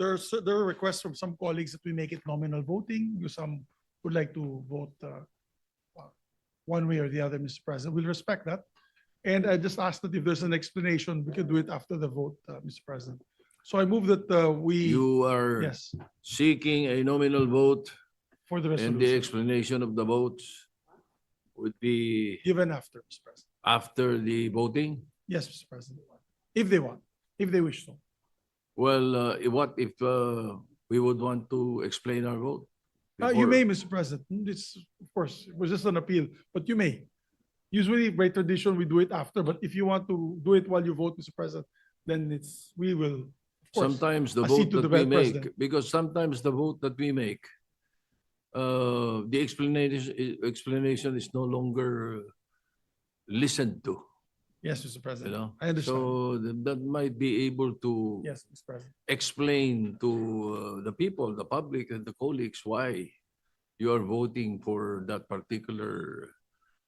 There's, there are requests from some colleagues that we make it nominal voting, some would like to vote uh, one way or the other, Mr. President. We'll respect that. And I just ask that if there's an explanation, we could do it after the vote, uh, Mr. President. So I move that uh, we, You are yes, seeking a nominal vote for the and the resolution, explanation of the votes would be given after, Mr. President. after the voting? Yes, Mr. President. If they want, if they wish to. Well, uh, what if uh, we would want to explain our vote? Uh, you before- may, Mr. President. It's, of course, it was just an appeal, but you may. Usually by tradition, we do it after, but if you want to do it while you vote, Mr. President, then it's, we will, of course. Sometimes the vote to that the we make, president. because sometimes the vote that we make, uh, the explanation, explanation is no longer listened to, Yes, Mr. you President. know? I understand. So th- that might be able to Yes, Mr. President. explain to uh, the people, the public and the colleagues why you are voting for that particular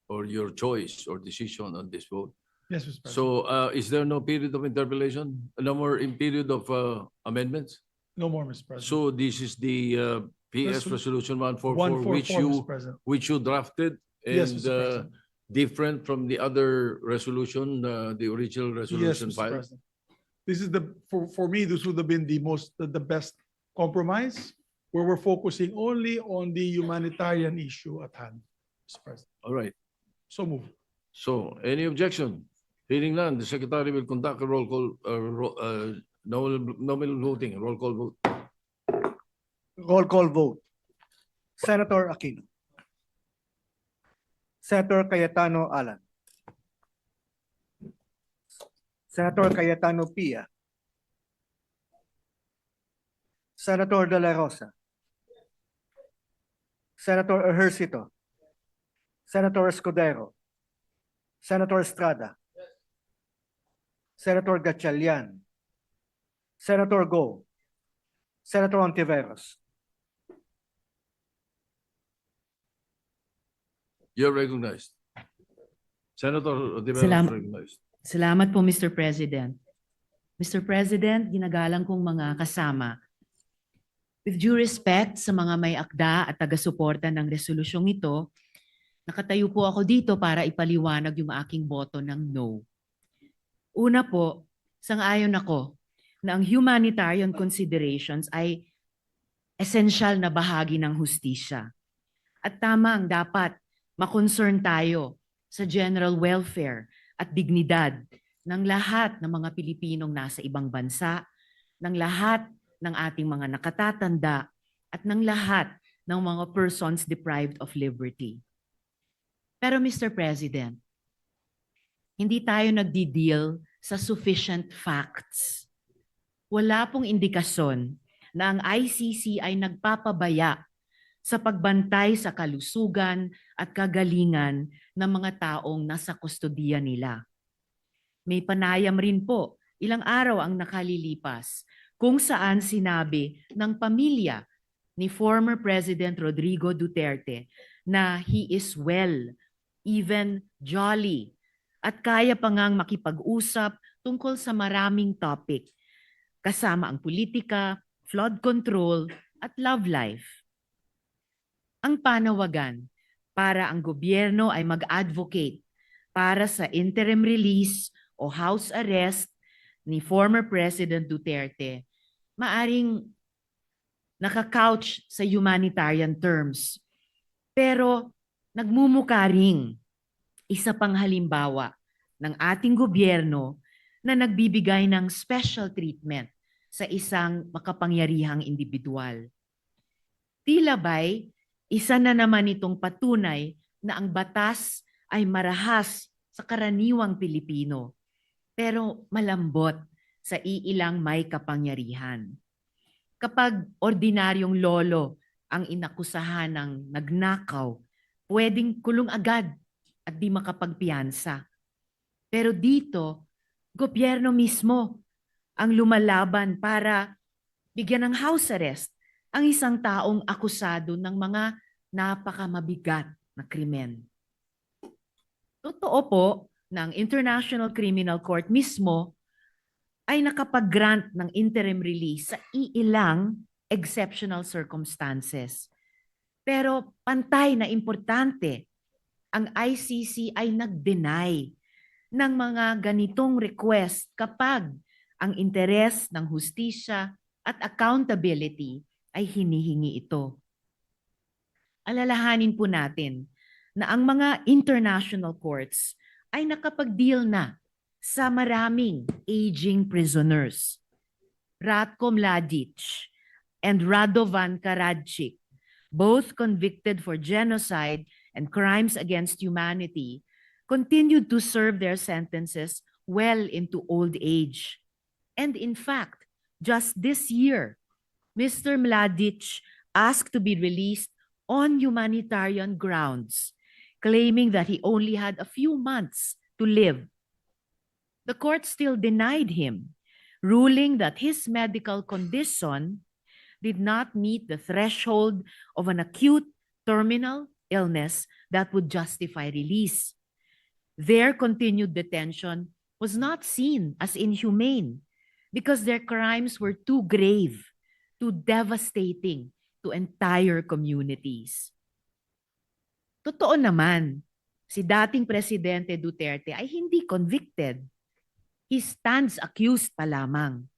or your choice or decision on this vote. Yes, Mr. President. So uh, is there no period of interpolation? No more in period of uh, amendments? No more, Mr. President. So this is the uh, PS Resol- Resolution one four One four, four which four, Mr. you, President. which you drafted Yes, and Mr. uh, President. Different from the other resolution, uh, the original Yes, resolution Mr. filed? President. This is the, for, for me, this would have been the most, the, the best compromise, where we're focusing only on the humanitarian issue at hand, Mr. President. All right. So move. So, any objection? Hearing none, the secretary will conduct a roll call, uh, ro- uh, nominal, nominal voting, roll call vote. Roll call vote. Senator Aquino. Senator Cayetano Alan. Senator Cayetano Pia. Senator De La Rosa. Senator Ejercito. Senator Escudero. Senator Estrada. Senator Gatchalian. Senator Go. Senator Ontiveros. You're recognized. Senator Rivera Salamat. recognized. Salamat po, Mr. President. Mr. President, ginagalang kong mga kasama. With due respect sa mga may akda at taga-suporta ng resolusyong ito, nakatayo po ako dito para ipaliwanag yung aking boto ng no. Una po, sang-ayon ako na ang humanitarian considerations ay essential na bahagi ng hustisya. At tama ang dapat makoncern tayo sa general welfare at dignidad ng lahat ng mga Pilipinong nasa ibang bansa, ng lahat ng ating mga nakatatanda, at ng lahat ng mga persons deprived of liberty. Pero Mr. President, hindi tayo nagdi-deal sa sufficient facts. Wala pong indikasyon na ang ICC ay nagpapabaya sa pagbantay sa kalusugan at kagalingan ng mga taong nasa kustodiya nila. May panayam rin po ilang araw ang nakalilipas kung saan sinabi ng pamilya ni former President Rodrigo Duterte na he is well, even jolly, at kaya pa ngang makipag-usap tungkol sa maraming topic, kasama ang politika, flood control, at love life. Ang panawagan para ang gobyerno ay mag-advocate para sa interim release o house arrest ni former President Duterte, maaring nakakouch sa humanitarian terms. Pero nagmumuka ring isa pang halimbawa ng ating gobyerno na nagbibigay ng special treatment sa isang makapangyarihang individual. Tila ba'y isa na naman itong patunay na ang batas ay marahas sa karaniwang Pilipino, pero malambot sa iilang may kapangyarihan. Kapag ordinaryong lolo ang inakusahan ng nagnakaw, pwedeng kulong agad at di makapagpiyansa. Pero dito, gobyerno mismo ang lumalaban para bigyan ng house arrest ang isang taong akusado ng mga napakamabigat na krimen. Totoo po ang International Criminal Court mismo ay nakapag-grant ng interim release sa iilang exceptional circumstances. Pero pantay na importante, ang ICC ay nag-deny ng mga ganitong request kapag ang interes ng hustisya at accountability ay hinihingi ito. Alalahanin po natin na ang mga international courts ay nakapag-deal na sa maraming aging prisoners. Ratko Mladic and Radovan Karadzic, both convicted for genocide and crimes against humanity, continued to serve their sentences well into old age. And in fact, just this year, Mr. Mladic asked to be released on humanitarian grounds, claiming that he only had a few months to live. The court still denied him, ruling that his medical condition did not meet the threshold of an acute terminal illness that would justify release. Their continued detention was not seen as inhumane because their crimes were too grave, too devastating to entire communities. Totoo naman, si dating Presidente Duterte ay hindi convicted. He stands accused pa lamang.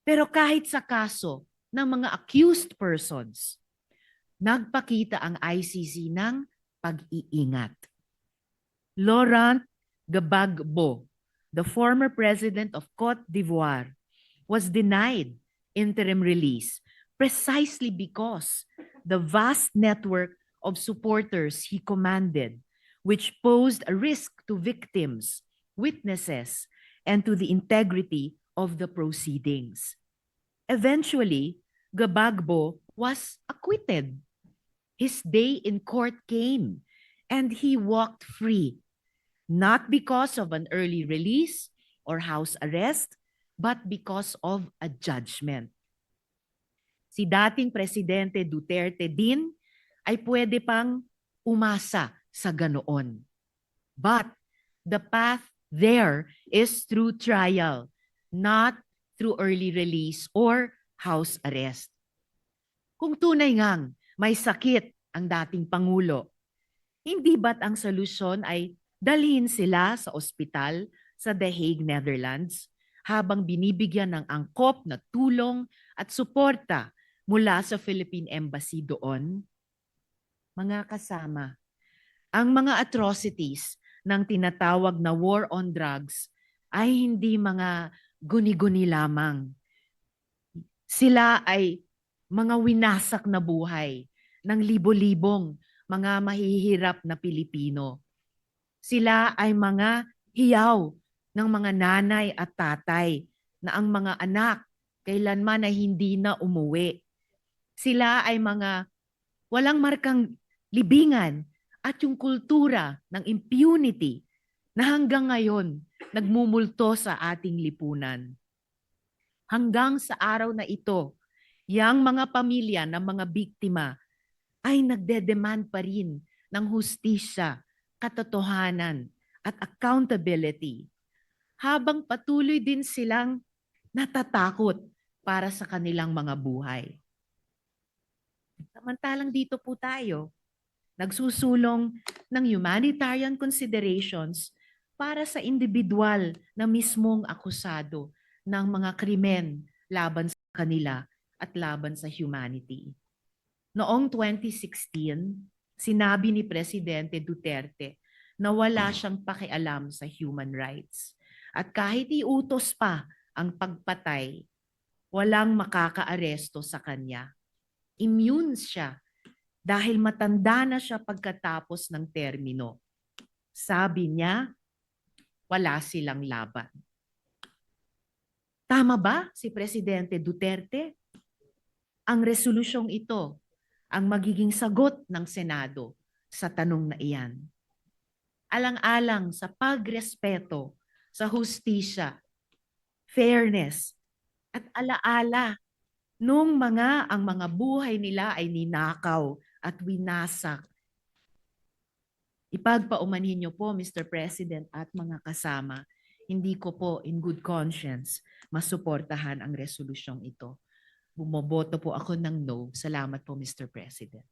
Pero kahit sa kaso ng mga accused persons, nagpakita ang ICC ng pag-iingat. Laurent Gbagbo, the former president of Cote d'Ivoire, was denied interim release precisely because the vast network of supporters he commanded, which posed a risk to victims, witnesses, and to the integrity of the proceedings. Eventually, Gabagbo was acquitted. His day in court came, and he walked free, not because of an early release or house arrest, but because of a judgment. Si dating Presidente Duterte din ay pwede pang umasa sa ganoon. But the path there is through trial, not through early release or house arrest. Kung tunay ngang may sakit ang dating Pangulo, hindi ba't ang solusyon ay dalhin sila sa ospital sa The Hague, Netherlands, habang binibigyan ng angkop na tulong at suporta mula sa Philippine Embassy doon? Mga kasama, ang mga atrocities ng tinatawag na war on drugs ay hindi mga guni-guni lamang. Sila ay mga winasak na buhay ng libo-libong mga mahihirap na Pilipino. Sila ay mga hiyaw ng mga nanay at tatay na ang mga anak kailanman ay hindi na umuwi. Sila ay mga walang markang libingan at yung kultura ng impunity na hanggang ngayon nagmumulto sa ating lipunan. Hanggang sa araw na ito, yang mga pamilya ng mga biktima ay nagdedemand pa rin ng hustisya, katotohanan at accountability habang patuloy din silang natatakot para sa kanilang mga buhay. Samantalang dito po tayo, nagsusulong ng humanitarian considerations para sa individual na mismong akusado ng mga krimen laban sa kanila at laban sa humanity. Noong 2016, sinabi ni Presidente Duterte na wala siyang pakialam sa human rights. At kahit iutos pa ang pagpatay, walang makakaaresto sa kanya. Immune siya dahil matanda na siya pagkatapos ng termino. Sabi niya, wala silang laban. Tama ba si Presidente Duterte? Ang resolusyong ito ang magiging sagot ng Senado sa tanong na iyan. Alang-alang sa pagrespeto sa hustisya, fairness, at alaala nung mga ang mga buhay nila ay ninakaw at winasak. Ipagpaumanhin niyo po, Mr. President at mga kasama, hindi ko po in good conscience masuportahan ang resolusyong ito. Bumoboto po ako ng no. Salamat po, Mr. President.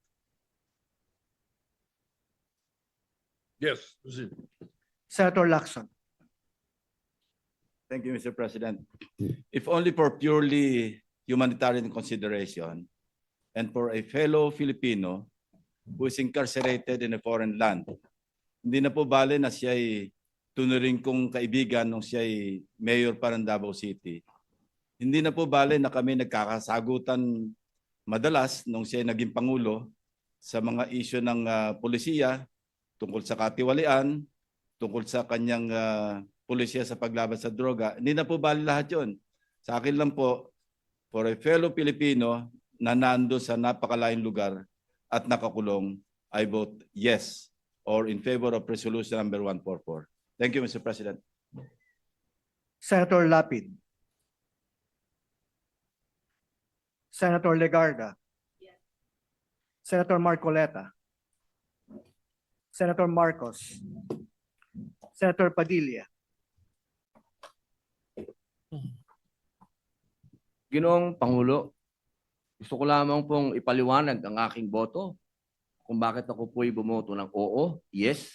Yes, proceed. Senator Lacson. Thank you, Mr. President. If only for purely humanitarian consideration and for a fellow Filipino who is incarcerated in a foreign land, hindi na po bale na siya ay tunuring kong kaibigan nung siya ay mayor pa ng Davao City. Hindi na po bale na kami nagkakasagutan madalas nung siya ay naging pangulo sa mga isyo ng ah, polisiya tungkol sa katiwalian, tungkol sa kanyang ah, pulisya sa paglaban sa droga. Hindi na po bali lahat yun. Sa akin lang po, for a fellow Filipino na nando sa napakalayong lugar at nakakulong, I vote yes or in favor of resolution number 144. Thank you, Mr. President. Senator Lapid. Senator Legarda. Senator Marcoleta. Senator Marcos. Senator Padilla. Ginoong Pangulo, gusto ko lamang pong ipaliwanag ang aking boto kung bakit ako po'y bumoto ng oo, yes.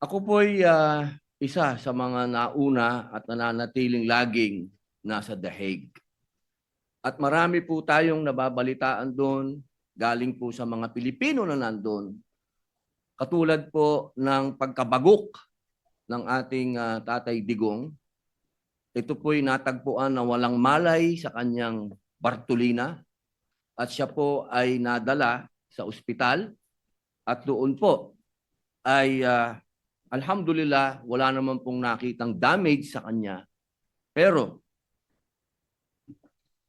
Ako po'y ah, isa sa mga nauna at nananatiling laging nasa The Hague. At marami po tayong nababalitaan doon, galing po sa mga Pilipino na nandun. Katulad po ng pagkabagok ng ating ah, Tatay Digong, ito po'y natagpuan na walang malay sa kanyang Bartolina at siya po ay nadala sa ospital at doon po ay ah, alhamdulillah wala naman pong nakitang damage sa kanya. Pero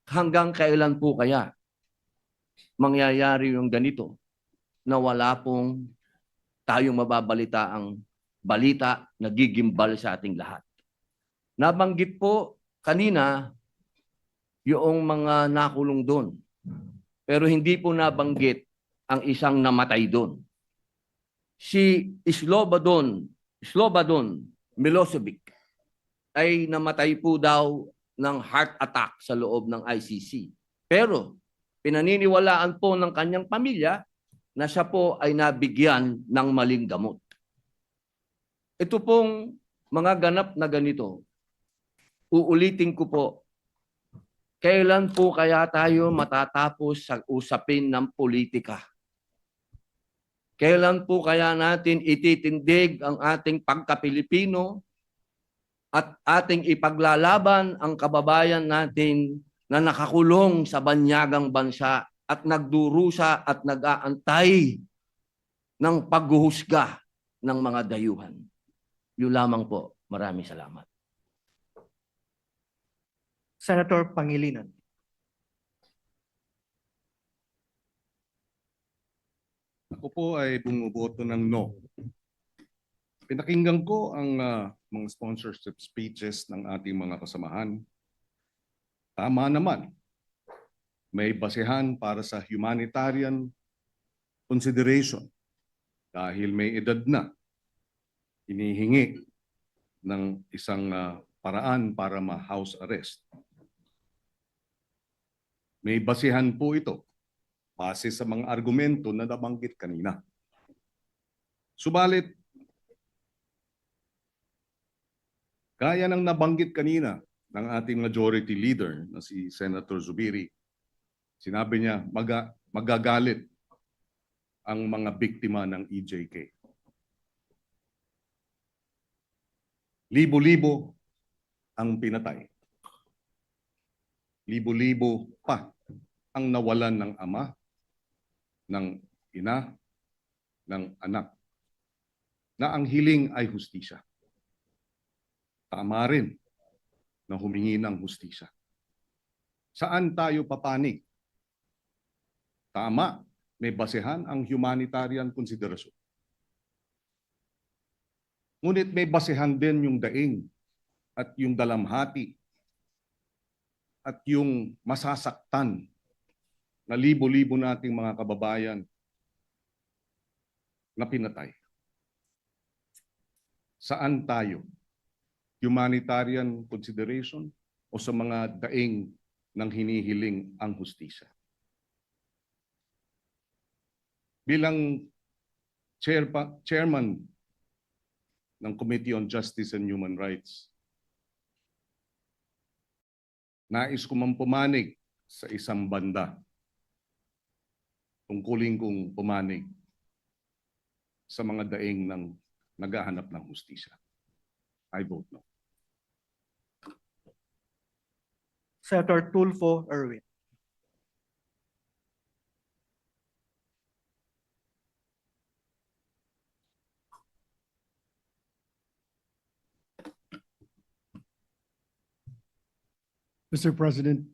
hanggang kailan po kaya mangyayari yung ganito na wala pong tayong mababalita ang balita na gigimbal sa ating lahat. Nabanggit po kanina yung mga nakulong doon. Pero hindi po nabanggit ang isang namatay doon. Si Slobodon, Slobodon Milosevic ay namatay po daw ng heart attack sa loob ng ICC. Pero pinaniniwalaan po ng kanyang pamilya na siya po ay nabigyan ng maling gamot. Ito pong mga ganap na ganito, uulitin ko po, kailan po kaya tayo matatapos sa usapin ng politika? Kailan po kaya natin ititindig ang ating pagka-Pilipino at ating ipaglalaban ang kababayan natin na nakakulong sa banyagang bansa at nagdurusa at nag-aantay ng paghuhusga ng mga dayuhan. Yun lamang po. Maraming salamat. Senator Pangilinan. Ako po ay bumuboto ng no. Pinakinggan ko ang ah, mga sponsorship speeches ng ating mga kasamahan. Tama naman. May basehan para sa humanitarian consideration dahil may edad na. Inihingi ng isang ah, paraan para ma-house arrest. May basehan po ito base sa mga argumento na nabanggit kanina. Subalit, gaya ng nabanggit kanina ng ating majority leader na si Senator Zubiri, sinabi niya maga, magagalit ang mga biktima ng EJK. Libo-libo ang pinatay. Libo-libo pa ang nawalan ng ama, ng ina, ng anak, na ang hiling ay hustisya. Tama rin na humingi ng hustisya. Saan tayo papanig? Tama, may basehan ang humanitarian konsiderasyon. Ngunit may basehan din yung daing at yung dalamhati at yung masasaktan na libo-libo nating mga kababayan na pinatay. Saan tayo humanitarian consideration o sa mga daing ng hinihiling ang hustisya. Bilang chair pa, chairman ng Committee on Justice and Human Rights, nais ko mang pumanig sa isang banda. Tungkulin kong pumanig sa mga daing ng naghahanap ng hustisya. I vote no. Senator Tulfo Erwin. Mr. President,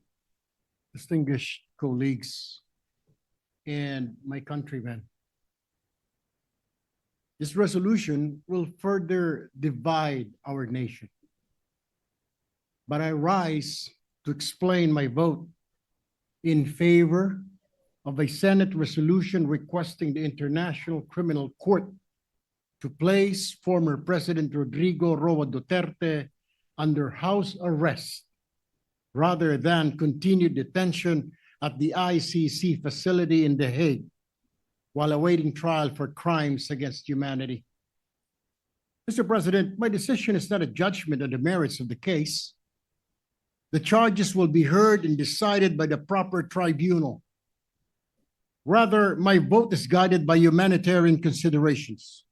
distinguished colleagues, and my countrymen. This resolution will further divide our nation. But I rise to explain my vote in favor of a Senate resolution requesting the International Criminal Court to place former President Rodrigo Roa Duterte under house arrest rather than continued detention at the ICC facility in The Hague while awaiting trial for crimes against humanity. Mr. President, my decision is not a judgment on the merits of the case. The charges will be heard and decided by the proper tribunal. Rather, my vote is guided by humanitarian considerations.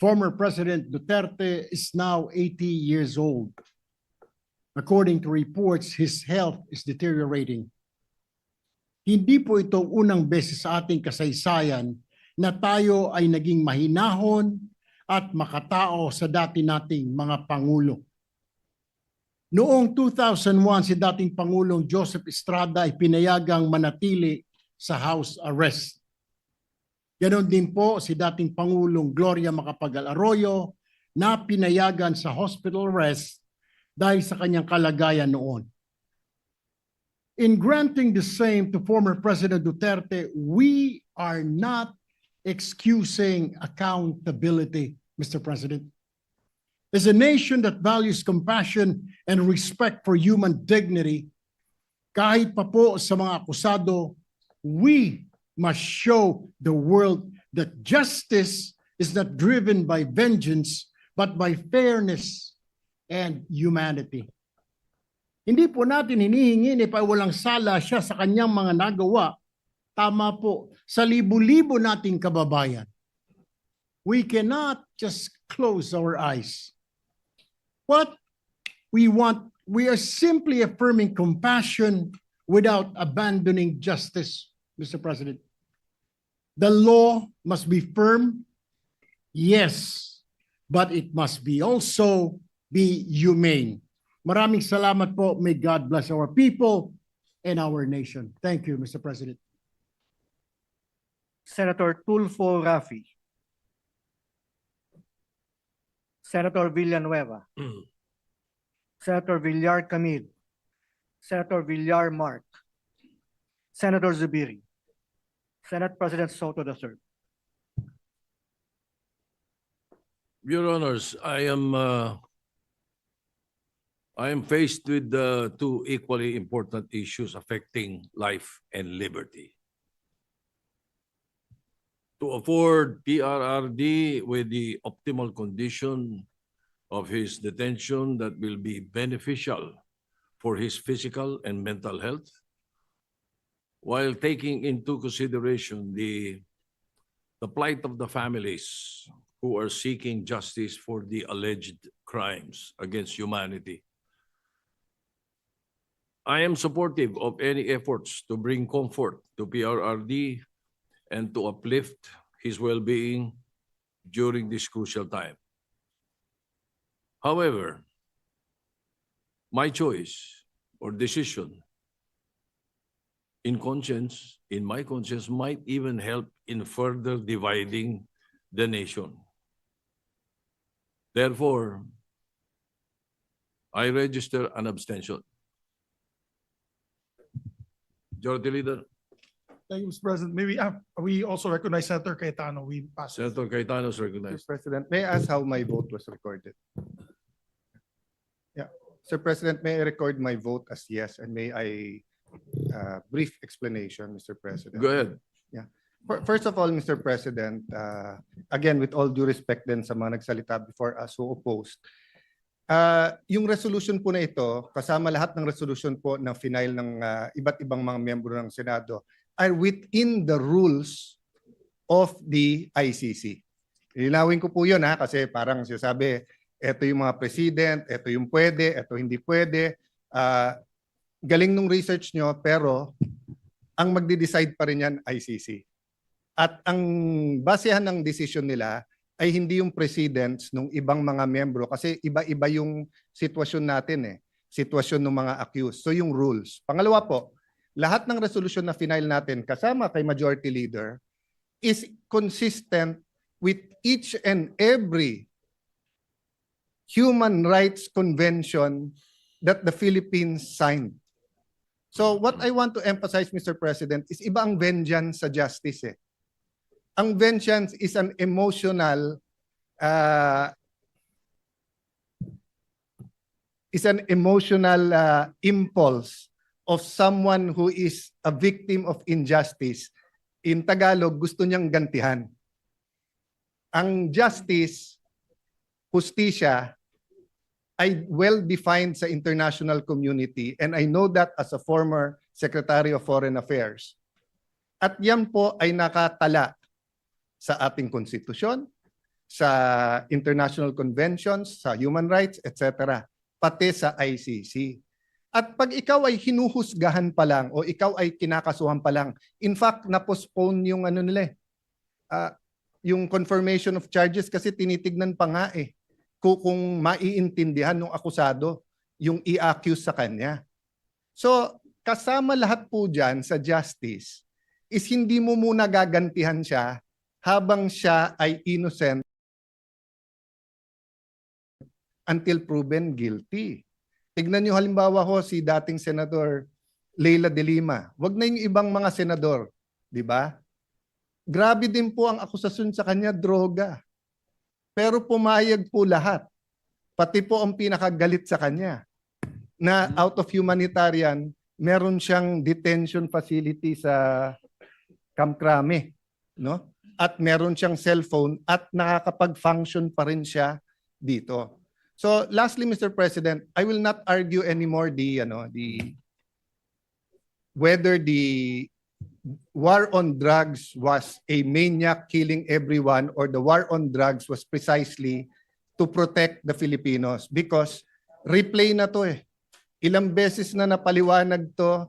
Former President Duterte is now 80 years old. According to reports, his health is deteriorating. Hindi po ito unang beses sa ating kasaysayan na tayo ay naging mahinahon at makatao sa dati nating mga pangulo. Noong 2001, si dating Pangulong Joseph Estrada ay pinayagang manatili sa house arrest. Ganon din po si dating Pangulong Gloria Macapagal Arroyo na pinayagan sa hospital arrest dahil sa kanyang kalagayan noon. In granting the same to former President Duterte, we are not excusing accountability, Mr. President. As a nation that values compassion and respect for human dignity, kahit pa po sa mga akusado, we must show the world that justice is not driven by vengeance, but by fairness and humanity. Hindi po natin hinihingi ni pa walang sala siya sa kanyang mga nagawa. Tama po, sa libu-libo nating kababayan. We cannot just close our eyes. What we want, we are simply affirming compassion without abandoning justice, Mr. President. The law must be firm, yes, but it must be also be humane. Maraming salamat po. May God bless our people and our nation. Thank you, Mr. President. Senator Tulfo Rafi. Senator Villanueva. Senator Villar Camille. Senator Villar Mark. Senator Zubiri. Senate President Soto III. Your Honors, I am, uh, I am faced with uh, two equally important issues affecting life and liberty. To afford PRRD with the optimal condition of his detention that will be beneficial for his physical and mental health, while taking into consideration the, the plight of the families who are seeking justice for the alleged crimes against humanity. I am supportive of any efforts to bring comfort to PRRD and to uplift his well-being during this crucial time. However, my choice or decision in conscience, in my conscience, might even help in further dividing the nation. Therefore, I register an abstention. Majority Leader, Thank you, Mr. President. Maybe uh, we also recognize Senator Cayetano. We pass. Senator Cayetano is recognized. Mr. President, may I ask how my vote was recorded? Sir President, may I record my vote as yes and may I uh, brief explanation, Mr. President? Go ahead. Fir- First of all, Mr. President, uh, again, with all due respect din sa mga nagsalita before us who opposed, uh, yung resolution po na ito, kasama lahat ng resolution po na final ng uh, iba't ibang mga miyembro ng Senado, are within the rules of the ICC. Linawin ko po yun ha, kasi parang sinasabi, eto yung mga president, eto yung pwede, eto hindi pwede. Ah, galing nung research nyo, pero ang magde-decide pa rin yan ICC. At ang basehan ng decision nila ay hindi yung presidents ng ibang mga membro kasi iba-iba yung sitwasyon natin eh. Sitwasyon ng mga accused. So yung rules. Pangalawa po, lahat ng resolution na final natin kasama kay majority leader is consistent with each and every human rights convention that the Philippines signed. So what I want to emphasize, Mr. President, is iba ang vengeance sa justice eh. Ang vengeance is an emotional uh, is an emotional uh, impulse of someone who is a victim of injustice. In Tagalog, gusto niyang gantihan. Ang justice, justisya, ay well defined sa international community and I know that as a former Secretary of Foreign Affairs. At yan po ay nakatala sa ating konstitusyon, sa international conventions, sa human rights, etc. pati sa ICC. At pag ikaw ay hinuhusgahan pa lang o ikaw ay kinakasuhan pa lang, in fact, na-postpone yung ano nila ah, yung confirmation of charges kasi tinitignan pa nga eh kung, kung maiintindihan ng akusado yung i-accuse sa kanya. So, kasama lahat po dyan sa justice is hindi mo muna gagantihan siya habang siya ay innocent until proven guilty. Tignan niyo halimbawa ho si dating Senador Leila de Lima. Wag na yung ibang mga senador, di ba? Grabe din po ang akusasyon sa kanya, droga. Pero pumayag po lahat. Pati po ang pinakagalit sa kanya na out of humanitarian, meron siyang detention facility sa Camp Crame, no? At meron siyang cellphone at nakakapag-function pa rin siya dito. So lastly, Mr. President, I will not argue anymore the ano, the whether the war on drugs was a maniac killing everyone or the war on drugs was precisely to protect the Filipinos because replay na to eh. Ilang beses na napaliwanag to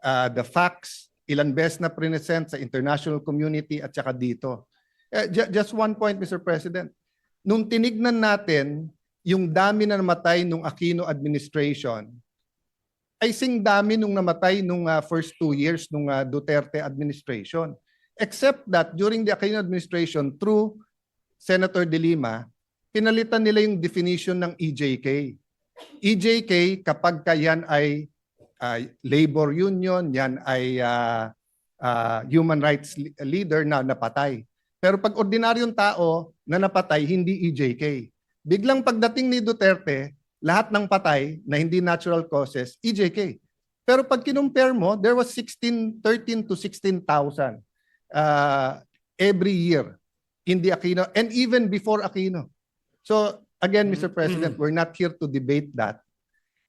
uh, the facts, ilang beses na present sa international community at saka dito. Eh, ju- just one point, Mr. President. Nung tinignan natin yung dami na namatay nung Aquino administration, ay sing dami nung namatay nung uh, first two years nung uh, Duterte administration. Except that during the Aquino administration, through Senator De Lima, pinalitan nila yung definition ng EJK. EJK, kapag ka ay uh, labor union, yan ay uh, uh, human rights leader na napatay. Pero pag ordinaryong tao na napatay, hindi EJK. Biglang pagdating ni Duterte, lahat ng patay na hindi natural causes, EJK. Pero pag kinumpare mo, there was 16, 13 to 16,000 uh, every year in the Aquino and even before Aquino. So again, Mr. President, we're not here to debate that.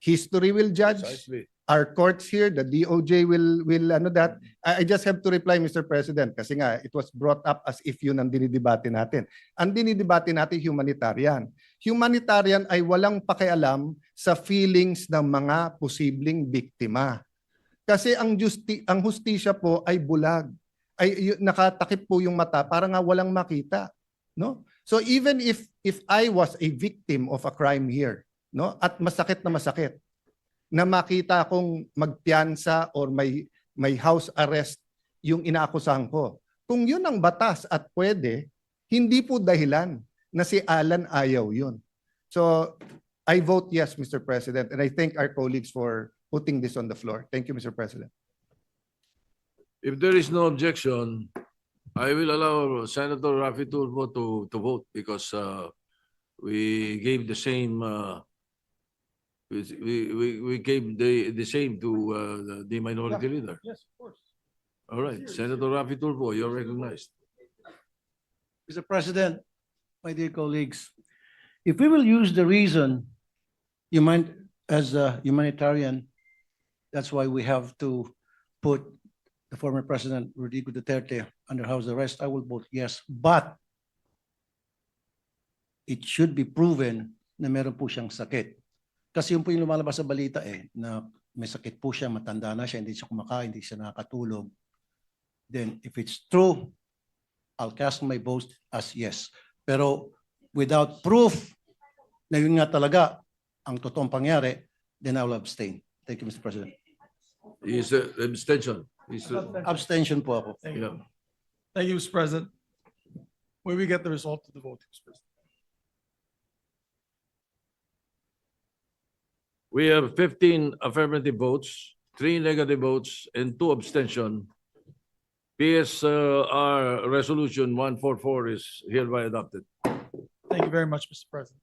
History will judge. Precisely. Our courts here, the DOJ will will ano that. I, just have to reply, Mr. President, kasi nga it was brought up as if yun ang dinidebate natin. Ang dinidebate natin humanitarian. Humanitarian ay walang pakialam sa feelings ng mga posibleng biktima. Kasi ang justi ang hustisya po ay bulag. Ay nakatakip po yung mata para nga walang makita, no? So even if if I was a victim of a crime here, no? At masakit na masakit na makita kong magpiyansa or may may house arrest yung inaakusahan ko. Kung yun ang batas at pwede, hindi po dahilan na si Alan ayaw yun. So I vote yes, Mr. President, and I thank our colleagues for putting this on the floor. Thank you, Mr. President. If there is no objection, I will allow Senator Rafi Tulfo to, to vote because uh, we gave the same uh, We, we, we- we gave the, the same to uh, the- the minority leader. Yes, of course. All right, Senator Rafi Tulfo, you're recognized. Mr. President, my dear colleagues, if we will use the reason human, as a humanitarian, that's why we have to put the former President Rodrigo Duterte under house arrest, I will vote yes, but it should be proven na meron po siyang sakit. Kasi yun po yung lumalabas sa balita eh, na may sakit po siya, matanda na siya, hindi siya kumakain, hindi siya nakakatulog. Then if it's true, I'll cast my vote as yes. Pero without proof na yun nga talaga ang totoong pangyari, then I will abstain. Thank you, Mr. President. Is uh, abstention. Is, uh, Abstention po ako. Thank you. yeah. Thank you, Mr. President. When we get the result of the voting, Mr. President. We have fifteen affirmative votes, three negative votes, and two abstention. PSR Resolution one four four is hereby adopted. Thank you very much, Mr. President.